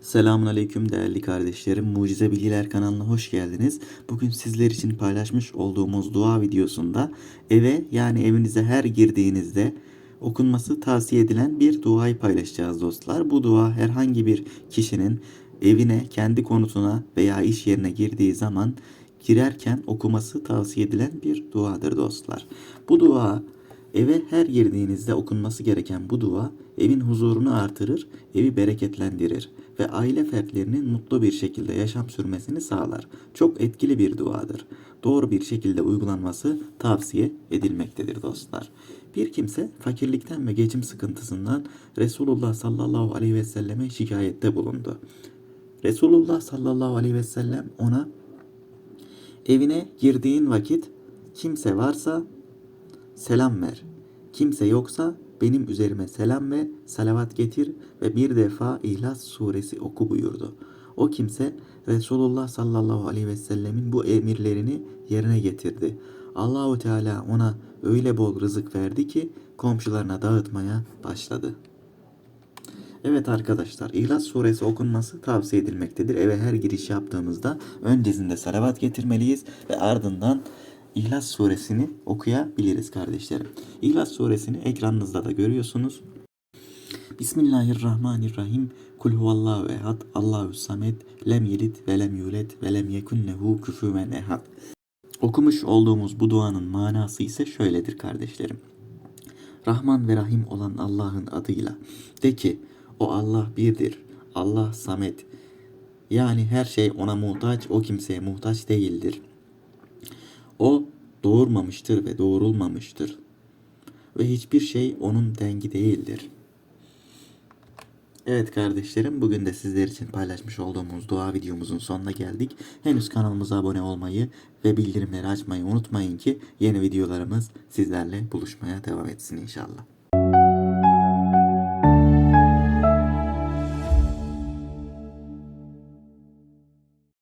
Selamun Aleyküm değerli kardeşlerim. Mucize Bilgiler kanalına hoş geldiniz. Bugün sizler için paylaşmış olduğumuz dua videosunda eve yani evinize her girdiğinizde okunması tavsiye edilen bir duayı paylaşacağız dostlar. Bu dua herhangi bir kişinin evine, kendi konutuna veya iş yerine girdiği zaman girerken okuması tavsiye edilen bir duadır dostlar. Bu dua Eve her girdiğinizde okunması gereken bu dua evin huzurunu artırır, evi bereketlendirir ve aile fertlerinin mutlu bir şekilde yaşam sürmesini sağlar. Çok etkili bir duadır. Doğru bir şekilde uygulanması tavsiye edilmektedir dostlar. Bir kimse fakirlikten ve geçim sıkıntısından Resulullah sallallahu aleyhi ve selleme şikayette bulundu. Resulullah sallallahu aleyhi ve sellem ona evine girdiğin vakit kimse varsa selam ver. Kimse yoksa benim üzerime selam ve salavat getir ve bir defa İhlas suresi oku buyurdu. O kimse Resulullah sallallahu aleyhi ve sellemin bu emirlerini yerine getirdi. Allahu Teala ona öyle bol rızık verdi ki komşularına dağıtmaya başladı. Evet arkadaşlar İhlas suresi okunması tavsiye edilmektedir. Eve her giriş yaptığımızda öncesinde salavat getirmeliyiz ve ardından İhlas suresini okuyabiliriz kardeşlerim. İhlas suresini ekranınızda da görüyorsunuz. Bismillahirrahmanirrahim. Kul huvallahu ehad. Allahu samet. Lem yelid ve lem yulet ve lem yekun lehu küfüven ehad. Okumuş olduğumuz bu duanın manası ise şöyledir kardeşlerim. Rahman ve Rahim olan Allah'ın adıyla. De ki o Allah birdir. Allah samet. Yani her şey ona muhtaç, o kimseye muhtaç değildir. O doğurmamıştır ve doğurulmamıştır. Ve hiçbir şey onun dengi değildir. Evet kardeşlerim bugün de sizler için paylaşmış olduğumuz dua videomuzun sonuna geldik. Henüz kanalımıza abone olmayı ve bildirimleri açmayı unutmayın ki yeni videolarımız sizlerle buluşmaya devam etsin inşallah.